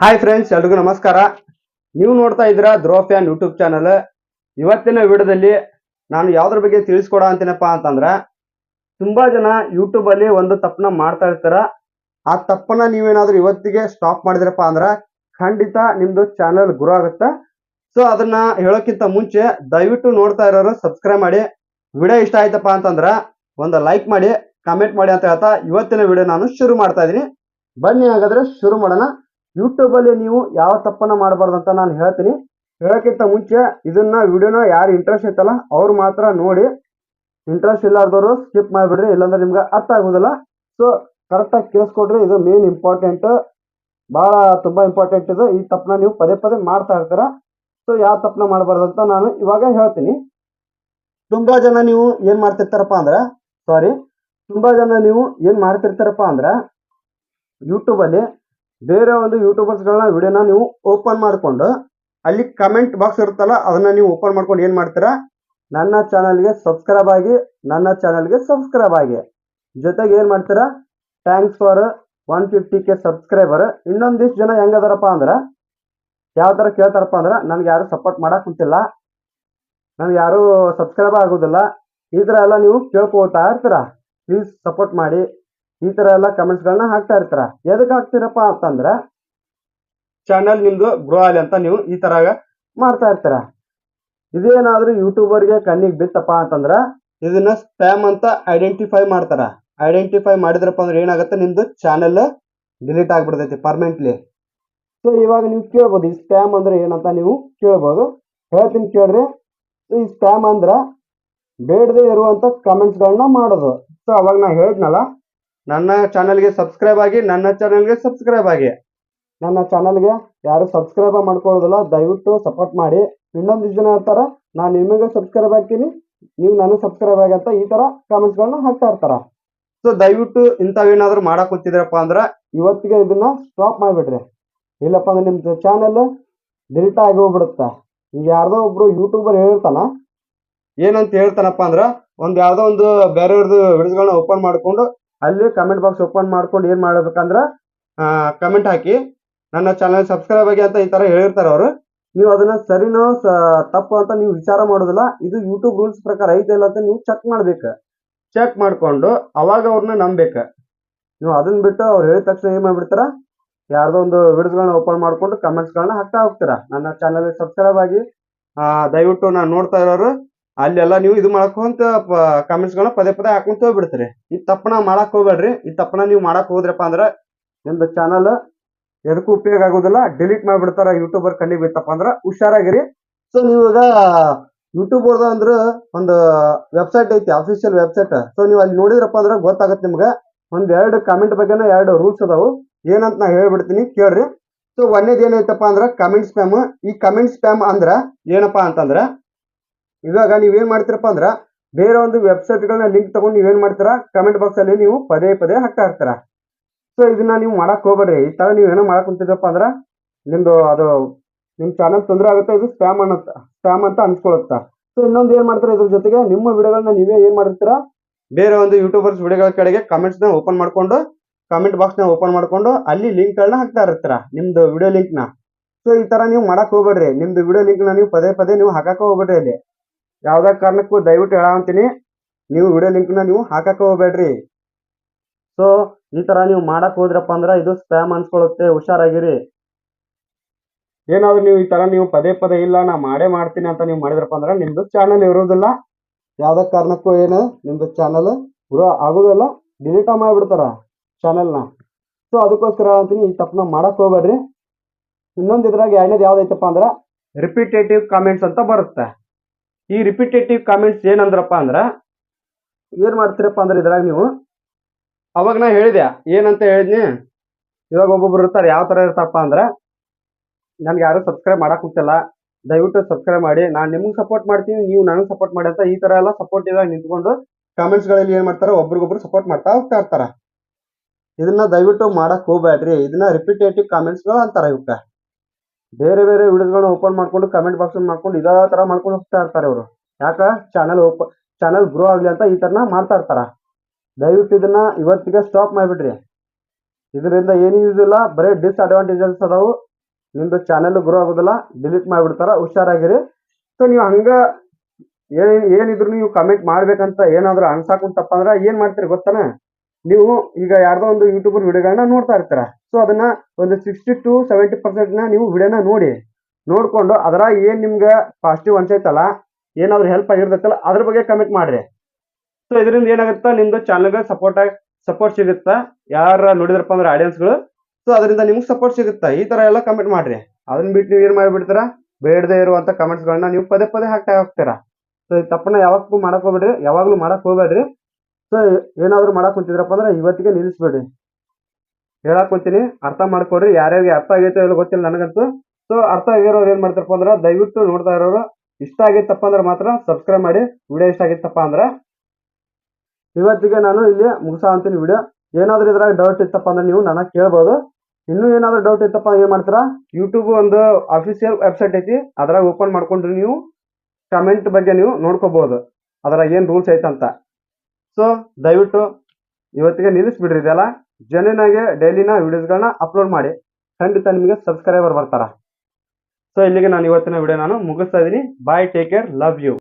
Hi friends ಎಲ್ರಿಗೂ ನಮಸ್ಕಾರ. ನೀವು ನೋಡ್ತಾ ಇದ್ದೀರಾ ಧ್ರೋ ಫ್ಯಾನ್ ಯೂಟ್ಯೂಬ್ ಚಾನಲ್ ಇವತ್ತಿನ ವಿಡಿಯೋದಲ್ಲಿ ನಾನು ಯಾವ್ದ್ರ ಬಗ್ಗೆ ತಿಳಿಸ್ಕೊಡ ಅಂತೀನಪ್ಪ ಅಂತಂದ್ರೆ, ತುಂಬಾ ಜನ ಯೂಟ್ಯೂಬ್ ಅಲ್ಲಿ ಒಂದು ತಪ್ಪನ್ನ ಮಾಡ್ತಾ ಇರ್ತಾರ. ಆ ತಪ್ಪನ್ನ ನೀವೇನಾದ್ರೂ ಇವತ್ತಿಗೆ ಸ್ಟಾಪ್ ಮಾಡಿದ್ರಪ್ಪ ಅಂದ್ರ ಖಂಡಿತ ನಿಮ್ದು ಚಾನಲ್ ಗುರು ಆಗುತ್ತೆ. ಸೊ ಅದನ್ನ ಹೇಳೋಕ್ಕಿಂತ ಮುಂಚೆ ದಯವಿಟ್ಟು ನೋಡ್ತಾ ಇರೋರು ಸಬ್ಸ್ಕ್ರೈಬ್ ಮಾಡಿ. ವಿಡಿಯೋ ಇಷ್ಟ ಆಯ್ತಪ್ಪ ಅಂತಂದ್ರ ಒಂದು ಲೈಕ್ ಮಾಡಿ ಕಮೆಂಟ್ ಮಾಡಿ ಅಂತ ಹೇಳ್ತಾ ಇವತ್ತಿನ ವಿಡಿಯೋ ನಾನು ಶುರು ಮಾಡ್ತಾ ಇದೀನಿ ಬನ್ನಿ ಹಾಗಾದ್ರೆ ಶುರು ಮಾಡೋಣ. ಯೂಟ್ಯೂಬ್ ಅಲ್ಲಿ ನೀವು ಯಾವ ತಪ್ಪನ್ನ ಮಾಡಬಾರ್ದು ಅಂತ ನಾನು ಹೇಳ್ತೀನಿ. ಹೇಳೋಕ್ಕಿಂತ ಮುಂಚೆ ಇದನ್ನ ವಿಡಿಯೋನ ಯಾರು ಇಂಟ್ರೆಸ್ಟ್ ಐತಲ್ಲ ಅವ್ರು ಮಾತ್ರ ನೋಡಿ. ಇಂಟ್ರೆಸ್ಟ್ ಇಲ್ಲಾರ್ದವ್ರು ಸ್ಕಿಪ್ ಮಾಡಿಬಿಡ್ರಿ, ಇಲ್ಲಾಂದ್ರೆ ನಿಮ್ಗೆ ಅರ್ಥ ಆಗೋದಿಲ್ಲ. ಸೊ ಕರೆಕ್ಟಾಗಿ ಕೇಳಿಸ್ಕೊಡ್ರಿ, ಇದು ಮೇನ್ ಇಂಪಾರ್ಟೆಂಟ್ ಬಹಳ ತುಂಬಾ ಇಂಪಾರ್ಟೆಂಟ್ ಇದು. ಈ ತಪ್ಪನ್ನ ನೀವು ಪದೇ ಪದೇ ಮಾಡ್ತಾ ಇರ್ತೀರ. ಸೊ ಯಾವ ತಪ್ಪನ್ನ ಮಾಡಬಾರ್ದು ಅಂತ ನಾನು ಇವಾಗ ಹೇಳ್ತೀನಿ. ತುಂಬ ಜನ ನೀವು ಏನು ಮಾಡ್ತಿರ್ತಾರಪ್ಪ ಅಂದ್ರೆ ಸಾರಿ ತುಂಬ ಜನ ನೀವು ಏನು ಮಾಡ್ತಿರ್ತಾರಪ್ಪ ಅಂದ್ರೆ ಯೂಟ್ಯೂಬ್ ಅಲ್ಲಿ ಬೇರೆ ಒಂದು ಯೂಟ್ಯೂಬರ್ಸ್ಗಳನ್ನ ವಿಡಿಯೋನ ನೀವು ಓಪನ್ ಮಾಡಿಕೊಂಡು, ಅಲ್ಲಿ ಕಮೆಂಟ್ ಬಾಕ್ಸ್ ಇರುತ್ತಲ್ಲ, ಅದನ್ನ ನೀವು ಓಪನ್ ಮಾಡ್ಕೊಂಡು ಏನ್ ಮಾಡ್ತೀರಾ? ನನ್ನ ಚಾನಲ್ಗೆ ಸಬ್ಸ್ಕ್ರೈಬ್ ಆಗಿ, ನನ್ನ ಚಾನಲ್ಗೆ ಸಬ್ಸ್ಕ್ರೈಬ್ ಆಗಿ. ಜೊತೆಗೆ ಏನ್ ಮಾಡ್ತೀರಾ? Thanks for one fifty K subscriber ಇನ್ನೊಂದಿಷ್ಟು ಜನ ಹೆಂಗದಾರಪ್ಪ ಅಂದ್ರೆ, ಯಾವ ತರ ಕೇಳ್ತಾರಪ್ಪ ಅಂದ್ರೆ, ನನ್ಗೆ ಯಾರು ಸಪೋರ್ಟ್ ಮಾಡಕ್ ಕುಂತಿಲ್ಲ. ನನ್ಗೆ ಯಾರು ಸಬ್ಸ್ಕ್ರೈಬ್ ಆಗೋದಿಲ್ಲ. ಈ ಎಲ್ಲ ನೀವು ಕೇಳ್ಕೊಳ್ತಾ ಇರ್ತೀರಾ? ಪ್ಲೀಸ್ ಸಪೋರ್ಟ್ ಮಾಡಿ. ಈ ತರ ಎಲ್ಲ ಕಮೆಂಟ್ಸ್ಗಳನ್ನ ಹಾಕ್ತಾ ಇರ್ತಾರ. ಎದಕ್ ಹಾಕ್ತಿರಪ್ಪ ಅಂತಂದ್ರೆ ಚಾನಲ್ ನಿಮ್ದು ಗ್ರೋ ಆಗಲಿ ಅಂತ ನೀವು ಈ ತರ ಮಾಡ್ತಾ ಇರ್ತೀರ. ಇದೇನಾದ್ರೂ ಯೂಟ್ಯೂಬರ್ಗೆ ಕಣ್ಣಿಗೆ ಬಿತ್ತಪ್ಪ ಅಂತಂದ್ರ ಇದನ್ನ ಸ್ಪ್ಯಾಮ್ ಅಂತ ಐಡೆಂಟಿಫೈ ಮಾಡ್ತಾರ. ಐಡೆಂಟಿಫೈ ಮಾಡಿದ್ರಪ್ಪ ಅಂದ್ರೆ ಏನಾಗುತ್ತೆ? ನಿಮ್ದು ಚಾನೆಲ್ ಡಿಲೀಟ್ ಆಗ್ಬಿಡ್ತೈತಿ ಪರ್ಮನೆಂಟ್ಲಿ ಸೊ ಇವಾಗ ನೀವು ಕೇಳ್ಬೋದು, ಈ ಸ್ಪ್ಯಾಮ್ ಅಂದ್ರೆ ಏನಂತ ನೀವು ಕೇಳ್ಬೋದು. ಹೇಳ್ತೀನಿ ಕೇಳ್ರಿ. ಈ ಸ್ಪ್ಯಾಮ್ ಅಂದ್ರ ಬೇಡದೆ ಇರುವಂತ ಕಮೆಂಟ್ಸ್ಗಳನ್ನ ಮಾಡೋದು. ಸೊ ಅವಾಗ ನಾ ಹೇಳಿದ್ನಲ್ಲ ನನ್ನ ಚಾನಲ್ಗೆ ಸಬ್ಸ್ಕ್ರೈಬ್ ಆಗಿ, ನನ್ನ ಚಾನಲ್ಗೆ ಸಬ್ಸ್ಕ್ರೈಬ್ ಆಗಿ. ನನ್ನ ಚಾನಲ್ಗೆ ಯಾರು ಸಬ್ಸ್ಕ್ರೈಬ್ ಮಾಡ್ಕೊಳ್ಳೋದಿಲ್ಲ, ದಯವಿಟ್ಟು ಸಪೋರ್ಟ್ ಮಾಡಿ. ಇನ್ನೊಂದು ಜನ ಇರ್ತಾರ ನಾನು ನಿಮಗೆ ಸಬ್ಸ್ಕ್ರೈಬ್ ಆಗ್ತೀನಿ. ನೀವು ನನಗೆ ಸಬ್ಸ್ಕ್ರೈಬ್ ಆಗಿ ಅಂತ ಈ ತರ ಕಾಮೆಂಟ್ಸ್ಗಳನ್ನ ಹಾಕ್ತಾ ಇರ್ತಾರ. ಸೊ ದಯವಿಟ್ಟು ಇಂಥವೇನಾದ್ರೂ ಮಾಡಕ್ ಕೂತಿದ್ರಪ್ಪ ಅಂದ್ರೆ ಇವತ್ತಿಗೆ ಇದನ್ನ ಸ್ಟಾಪ್ ಮಾಡಿಬಿಡ್ರಿ. ಇಲ್ಲಪ್ಪ ಅಂದ್ರೆ ನಿಮ್ದು ಚಾನಲ್ ಡಿಲೀಟ್ ಆಗಿ ಹೋಗ್ಬಿಡುತ್ತೆ. ಈಗ ಯಾರ್ದೋ ಒಬ್ರು ಯೂಟ್ಯೂಬರ್ ಹೇಳ್ತಾನ, ಏನಂತ ಹೇಳ್ತಾನಪ್ಪ ಅಂದ್ರೆ ಒಂದ್ ಯಾವ್ದೋ ಒಂದು ಬೇರೆಯವ್ರದ್ದು ವಿಡಿಯೋಗಳನ್ನ ಓಪನ್ ಮಾಡ್ಕೊಂಡು ಅಲ್ಲಿ ಕಮೆಂಟ್ ಬಾಕ್ಸ್ ಓಪನ್ ಮಾಡ್ಕೊಂಡು ಏನ್ ಮಾಡ್ಬೇಕಂದ್ರ ಕಮೆಂಟ್ ಹಾಕಿ. ನನ್ನ ಚಾನಲ್ ಸಬ್ಸ್ಕ್ರೈಬ್ ಆಗಿ ಅಂತ ಈ ತರ ಹೇಳಿರ್ತಾರ ಅವರು. ನೀವು ಅದನ್ನ ಸರಿನೋ ತಪ್ಪು ಅಂತ ನೀವು ವಿಚಾರ ಮಾಡೋದಿಲ್ಲ. ಇದು ಯೂಟ್ಯೂಬ್ ರೂಲ್ಸ್ ಪ್ರಕಾರ ಐತೆ ಇಲ್ಲ ಅಂತ ನೀವು ಚೆಕ್ ಮಾಡ್ಬೇಕು. ಚೆಕ್ ಮಾಡ್ಕೊಂಡು ಅವಾಗ ಅವ್ರನ್ನ ನಂಬೇಕು ನೀವು ಅದನ್ನ ಬಿಟ್ಟು ಅವ್ರು ಹೇಳಿದ ತಕ್ಷಣ ಏನ್ ಮಾಡ್ಬಿಡ್ತಾರ? ಯಾರ್ದೋ ಒಂದು ವಿಡಿಯೋಸ್ಗಳನ್ನ ಓಪನ್ ಮಾಡ್ಕೊಂಡು ಕಮೆಂಟ್ಸ್ಗಳನ್ನ ಹಾಕ್ತಾ ಹೋಗ್ತೀರಾ. ನನ್ನ ಚಾನಲ್ ಸಬ್ಸ್ಕ್ರೈಬ್ ಆಗಿ ದಯವಿಟ್ಟು ನಾನು ನೋಡ್ತಾ ಇರೋರು. ಅಲ್ಲೆಲ್ಲ ನೀವು ಇದು ಮಾಡ್ಕೊಂತ ಕಮೆಂಟ್ಸ್ಗಳನ್ನ ಪದೇ ಪದೇ ಹಾಕೊಂತ ಹೋಗ್ಬಿಡ್ತೀರಿ. ಈ ತಪ್ಪನ ಮಾಡಕ್ ಹೋಗ್ಬೇಡ್ರಿ. ಈ ತಪ್ಪನ ನೀವು ಮಾಡಕ್ ಹೋದ್ರಪ್ಪ ಅಂದ್ರ ನಿಮ್ದು ಚಾನಲ್ ಎದಕ್ಕೂ ಉಪಯೋಗ ಆಗೋದಿಲ್ಲ. ಡಿಲೀಟ್ ಮಾಡ್ಬಿಡ್ತಾರ ಯೂಟ್ಯೂಬರ್ ಕಣ್ಣಿಗೆ ಬಿತ್ತಪ್ಪ ಅಂದ್ರ ಹುಷಾರಾಗಿರಿ. ಸೊ ನೀವು ಈಗ ಯೂಟ್ಯೂಬ್ ಅಂದ್ರ ಒಂದು ವೆಬ್ಸೈಟ್ ಐತಿ ಅಫಿಷಿಯಲ್ ವೆಬ್ಸೈಟ್ ಸೊ ನೀವು ಅಲ್ಲಿ ನೋಡಿದ್ರಪ್ಪ ಅಂದ್ರ ಗೊತ್ತಾಗತ್ತೆ ನಿಮ್ಗೆ. ಒಂದ್ ಎರಡು ಕಮೆಂಟ್ ಬಗ್ಗೆನ ಎರಡು ರೂಲ್ಸ್ ಅದಾವು. ಏನಂತ ನಾ ಹೇಳ್ಬಿಡ್ತೀನಿ ಕೇಳ್ರಿ. ಸೊ ಒಂದೇದ್ ಏನೈತಪ್ಪ ಅಂದ್ರ ಕಮೆಂಟ್ ಸ್ಪ್ಯಾಮ್ ಈ ಕಮೆಂಟ್ ಸ್ಪ್ಯಾಮ್ ಅಂದ್ರ ಏನಪ್ಪಾ ಅಂತಂದ್ರ ಇವಾಗ ನೀವೇನ್ ಮಾಡ್ತೀರಪ್ಪ ಅಂದ್ರ ಬೇರೆ ಒಂದು ವೆಬ್ಸೈಟ್ಗಳನ್ನ ಲಿಂಕ್ ತಗೊಂಡು ನೀವೇನ್ ಮಾಡ್ತೀರಾ? ಕಮೆಂಟ್ ಬಾಕ್ಸ್ ಅಲ್ಲಿ ನೀವು ಪದೇ ಪದೇ ಹಾಕ್ತಾ ಇರ್ತೀರ. ಸೊ ಇದನ್ನ ನೀವು ಮಾಡಕ್ ಹೋಗ್ಬೇಡ್ರಿ. ಈ ನೀವು ಏನೋ ಮಾಡಕ್ ಕುಂತಿದ್ರಪ್ಪ ಅಂದ್ರ ನಿಮ್ದು ಅದು ನಿಮ್ ಚಾನಲ್ ತೊಂದರೆ ಆಗುತ್ತೆ, ಇದು ಸ್ಪ್ಯಾಮ್ ಅನ್ನತ್ತ ಸ್ಪ್ಯಾಮ್ ಅಂತ ಅನ್ಸ್ಕೊಳತ್ತ ಸೊ ಇನ್ನೊಂದು ಏನ್ ಮಾಡ್ತಾರೆ ಇದ್ರ ಜೊತೆಗೆ ನಿಮ್ಮ ವಿಡಿಯೋಗಳನ್ನ ನೀವೇ ಏನ್ ಮಾಡಿರ್ತೀರಾ ಬೇರೆ ಒಂದು ಯೂಟ್ಯೂಬರ್ಸ್ ವಿಡಿಯೋಗಳ ಕಡೆಗೆ ಕಮೆಂಟ್ಸ್ನ ಓಪನ್ ಮಾಡ್ಕೊಂಡು ಕಮೆಂಟ್ ಬಾಕ್ಸ್ನ ಓಪನ್ ಮಾಡ್ಕೊಂಡು, ಅಲ್ಲಿ ಲಿಂಕ್ ಗಳನ್ನ ಹಾಕ್ತಾ ಇರ್ತೀರ, ನಿಮ್ದು ವಿಡಿಯೋ ಲಿಂಕ್ನ. ಸೊ ಈ ತರ ನೀವು ಮಾಡಕ್ಕೆ ಹೋಗ್ಬೇಡ್ರಿ. ನಿಮ್ದು ವಿಡಿಯೋ ಲಿಂಕ್ನ ನೀವು ಪದೇ ಪದೇ ನೀವು ಹಾಕಕ್ಕೆ ಹೋಗ್ಬೇಡ್ರಿ ಅಲ್ಲಿ. ಯಾವ್ದೇ ಕಾರಣಕ್ಕೂ ದಯವಿಟ್ಟು ಹೇಳಂತೀನಿ ನೀವು ವಿಡಿಯೋ ಲಿಂಕ್ನ ನೀವು ಹಾಕಕ್ಕೆ ಹೋಗ್ಬೇಡ್ರಿ. ಸೊ ಈ ತರ ನೀವು ಮಾಡಕ್ ಹೋದ್ರಪ್ಪ ಅಂದ್ರ ಇದು ಸ್ಪ್ಯಾಮ್ ಅನ್ಸ್ಕೊಳ್ಳುತ್ತೆ, ಹುಷಾರಾಗಿರಿ. ಏನಾದ್ರು ನೀವು ಈ ತರ ನೀವು ಪದೇ ಪದೇ ಇಲ್ಲ, ನಾ ಮಾಡೇ ಮಾಡ್ತೀನಿ ಅಂತ ನೀವು ಮಾಡಿದ್ರಪ್ಪ ಅಂದ್ರ ನಿಮ್ದು ಚಾನಲ್ ಇರೋದಿಲ್ಲ. ಯಾವ್ದ ಕಾರಣಕ್ಕೂ ಏನು, ನಿಮ್ದು ಚಾನಲ್ ಗ್ರೋ ಆಗೋದಿಲ್ಲ ಡಿಲೀಟ್ ಮಾಡ್ಬಿಡ್ತಾರ ಚಾನಲ್ನ ಸೊ ಅದಕ್ಕೋಸ್ಕರ ಅಂತೀನಿ, ಈ ತಪ್ಪನ್ನ ಮಾಡಕ್ ಹೋಗ್ಬೇಡ್ರಿ. ಇನ್ನೊಂದು ಇದ್ರಾಗ ಎರಡನೇದು ಯಾವ್ದೈತಪ್ಪ ಅಂದ್ರ ರಿಪಿಟೇಟಿವ್ ಕಾಮೆಂಟ್ಸ್ ಅಂತ ಬರುತ್ತೆ. ಈ ರಿಪಿಟೇಟಿವ್ ಕಾಮೆಂಟ್ಸ್ ಏನಂದ್ರಪ್ಪ ಅಂದ್ರೆ, ಏನ್ ಮಾಡ್ತೀರಪ್ಪ ಅಂದ್ರೆ ಇದ್ರಾಗ ನೀವು, ಅವಾಗ ನಾ ಹೇಳಿದೆ, ಏನಂತ ಹೇಳಿದ್ನಿ, ಇವಾಗ ಒಬ್ಬೊಬ್ರು ಇರ್ತಾರೆ, ಯಾವ ತರ ಇರ್ತಾರಪ್ಪ ಅಂದ್ರೆ, ನನ್ಗೆ ಯಾರು ಸಬ್ಸ್ಕ್ರೈಬ್ ಮಾಡಕ್ ಹೋಗ್ತಿಲ್ಲ ದಯವಿಟ್ಟು ಸಬ್ಸ್ಕ್ರೈಬ್ ಮಾಡಿ, ನಾನು ನಿಮ್ಗೆ ಸಪೋರ್ಟ್ ಮಾಡ್ತೀನಿ, ನೀವು ನನಗೆ ಸಪೋರ್ಟ್ ಮಾಡಿ ಅಂತ ಈ ತರ ಎಲ್ಲ ಸಪೋರ್ಟಿವ್ ಆಗಿ ನಿಂತ್ಕೊಂಡು ಕಾಮೆಂಟ್ಸ್ಗಳಲ್ಲಿ ಏನ್ ಮಾಡ್ತಾರೆ, ಒಬ್ರಿಗೊಬ್ರು ಸಪೋರ್ಟ್ ಮಾಡ್ತಾ ಹೋಗ್ತಾ ಇರ್ತಾರ. ಇದನ್ನ ದಯವಿಟ್ಟು ಮಾಡಕ್ ಹೋಗ್ಬೇಡ್ರಿ, ಇದನ್ನ ರಿಪಿಟೇಟಿವ್ ಕಾಮೆಂಟ್ಸ್ಗಳು ಅಂತಾರ ಇವಕ್ಕ ಬೇರೆ ಬೇರೆ ವಿಡಿಯೋಸ್ಗಳನ್ನ ಓಪನ್ ಮಾಡ್ಕೊಂಡು ಕಮೆಂಟ್ ಬಾಕ್ಸ್ ಮಾಡ್ಕೊಂಡು, ಇದೇ ತರ ಮಾಡ್ಕೊಂಡು ಹೋಗ್ತಾ ಇರ್ತಾರೆ ಅವರು. ಯಾಕ? ಚಾನಲ್ ಓಪನ್ ಚಾನಲ್ ಗ್ರೋ ಆಗ್ಲಿ ಅಂತ ಈ ತರನ ಮಾಡ್ತಾ ಇರ್ತಾರ. ದಯವಿಟ್ಟು ಇದನ್ನ ಇವತ್ತಿಗೆ ಸ್ಟಾಪ್ ಮಾಡಿಬಿಡ್ರಿ. ಇದರಿಂದ ಏನು ಯೂಸ್ ಇಲ್ಲ, ಬರೀ ಡಿಸ್ಅಡ್ವಾಂಟೇಜಸ್ ಅದಾವು. ನಿಮ್ದು ಚಾನೆಲ್ ಗ್ರೋ ಆಗೋದಿಲ್ಲ ಡಿಲೀಟ್ ಮಾಡಿಬಿಡ್ತಾರ, ಹುಷಾರಾಗಿರಿ. ಸೊ ನೀವು ಹಂಗ ಏನ್, ಏನಿದ್ರು ನೀವು ಕಮೆಂಟ್ ಮಾಡ್ಬೇಕಂತ ಏನಾದ್ರು ಅನ್ಸಾಕುಂತಪ್ಪ ಅಂದ್ರೆ ಏನ್ ಮಾಡ್ತೀರಿ ಗೊತ್ತಾನೆ? ನೀವು ಈಗ ಯಾರ್ದೋ ಒಂದು ಯೂಟ್ಯೂಬರ್ ವಿಡಿಯೋಗಳನ್ನ ನೋಡ್ತಾ ಇರ್ತೀರ. ಸೊ ಅದನ್ನ ಒಂದು ಸಿಕ್ಸ್ಟಿ ಟು ಸೆವೆಂಟಿ ಪರ್ಸೆಂಟ್ನ ನೀವು ವಿಡಿಯೋನ ನೋಡಿ. ನೋಡ್ಕೊಂಡು ಅದರ ಏನ್ ನಿಮ್ಗೆ ಪಾಸಿಟಿವ್ ಅನ್ಸೈತಲ್ಲ, ಏನಾದರೂ ಹೆಲ್ಪ್ ಆಗಿರ್ತೈತಲ್ಲ, ಅದ್ರ ಬಗ್ಗೆ ಕಮೆಂಟ್ ಮಾಡ್ರಿ. ಸೊ ಇದರಿಂದ ಏನಾಗುತ್ತಾ, ನಿಮ್ದು ಚಾನಲ್ಗೆ ಸಪೋರ್ಟ್ ಆಗಿ ಸಪೋರ್ಟ್ ಸಿಗುತ್ತಾ? ಯಾರ ನೋಡಿದ್ರಪ್ಪ ಅಂದ್ರೆ ಆಡಿಯನ್ಸ್ಗಳು ಸೊ ಅದರಿಂದ ನಿಮ್ಗೆ ಸಪೋರ್ಟ್ ಸಿಗುತ್ತಾ? ಈ ತರ ಎಲ್ಲ ಕಮೆಂಟ್ ಮಾಡ್ರಿ. ಅದನ್ನ ಬಿಟ್ಟು ನೀವು ಏನ್ ಮಾಡ್ಬಿಡ್ತೀರಾ? ಬೇಡದೇ ಇರುವಂತ ಕಮೆಂಟ್ಸ್ ಗಳನ್ನ ನೀವು ಪದೇ ಪದೇ ಹಾಕ್ತಾ ಹೋಗ್ತೀರಾ. ಸೊ ತಪ್ಪನ್ನ ಯಾವಾಗೂ ಮಾಡಕ್ ಹೋಗ್ಬೇಡ್ರಿ. ಯಾವಾಗ್ಲೂ ಮಾಡಕ್ ಹೋಗ್ಬೇಡ್ರಿ. ಸೊ ಏನಾದ್ರು ಮಾಡಕ್ ಕುಂತಿದ್ರಪ್ಪ ಅಂದ್ರೆ ಇವತ್ತಿಗೆ ನಿಲ್ಲಿಸ್ಬೇಡ್ರಿ. ಹೇಳಕ್ ಹೊಂತೀನಿ ಅರ್ಥ ಮಾಡ್ಕೊಡ್ರಿ ಯಾರ್ಯಾರಿಗೆ ಅರ್ಥ ಆಗೈತೋ ಇಲ್ಲ ಗೊತ್ತಿಲ್ಲ ನನಗಂತೂ. ಸೊ ಅರ್ಥ ಆಗಿರೋರು ಏನ್ ಮಾಡ್ತಾರಪ್ಪ ಅಂದ್ರೆ, ದಯವಿಟ್ಟು ನೋಡ್ತಾ ಇರೋರು. ಇಷ್ಟ ಆಗಿತ್ತಪ್ಪ ಅಂದ್ರೆ ಮಾತ್ರ ಸಬ್ಸ್ಕ್ರೈಬ್ ಮಾಡಿ. ವಿಡಿಯೋ ಇಷ್ಟ ಆಗಿತ್ತಪ್ಪ ಅಂದ್ರೆ. ಇವತ್ತಿಗೆ ನಾನು ಇಲ್ಲಿ ಮುಗಿಸೋ ಅಂತೀನಿ ವಿಡಿಯೋ. ಏನಾದ್ರೂ ಇದ್ರಾಗ ಡೌಟ್ ಇತ್ತಪ್ಪ ಅಂದ್ರೆ ನೀವು ನನಗೆ ಕೇಳ್ಬೋದು. ಇನ್ನೂ ಏನಾದ್ರೂ ಡೌಟ್ ಇತ್ತಪ್ಪ ಏನ್ ಮಾಡ್ತೀರಾ? ಯೂಟ್ಯೂಬ್ ಒಂದು ಅಫಿಷಿಯಲ್ ವೆಬ್ಸೈಟ್ ಐತಿ. ಅದ್ರಾಗ ಓಪನ್ ಮಾಡ್ಕೊಂಡ್ರೆ ನೀವು ಕಮೆಂಟ್ ಬಗ್ಗೆ ನೀವು ನೋಡ್ಕೋಬಹುದು ಅದ್ರಾಗ ಏನ್ ರೂಲ್ಸ್ ಐತಂತ. ಸೊ ದಯವಿಟ್ಟು ಇವತ್ತಿಗೆ ನಿಲ್ಲಿಸ್ಬಿಡ್ರಿ ಇದೆಲ್ಲ. ಜೆನ್ಯೂನ್ ಡೈಲಿ ಡೈಲಿನ ವಿಡಿಯೋಸ್ಗಳನ್ನ ಅಪ್ಲೋಡ್ ಮಾಡಿ. ಖಂಡಿತ ನಿಮಗೆ ಸಬ್ಸ್ಕ್ರೈಬರ್ ಬರ್ತಾರ. ಸೊ ಇಲ್ಲಿಗೆ ನಾನು ಇವತ್ತಿನ ವಿಡಿಯೋ ನಾನು ಮುಗಿಸ್ತಾ ಇದ್ದೀನಿ. Bye take care love you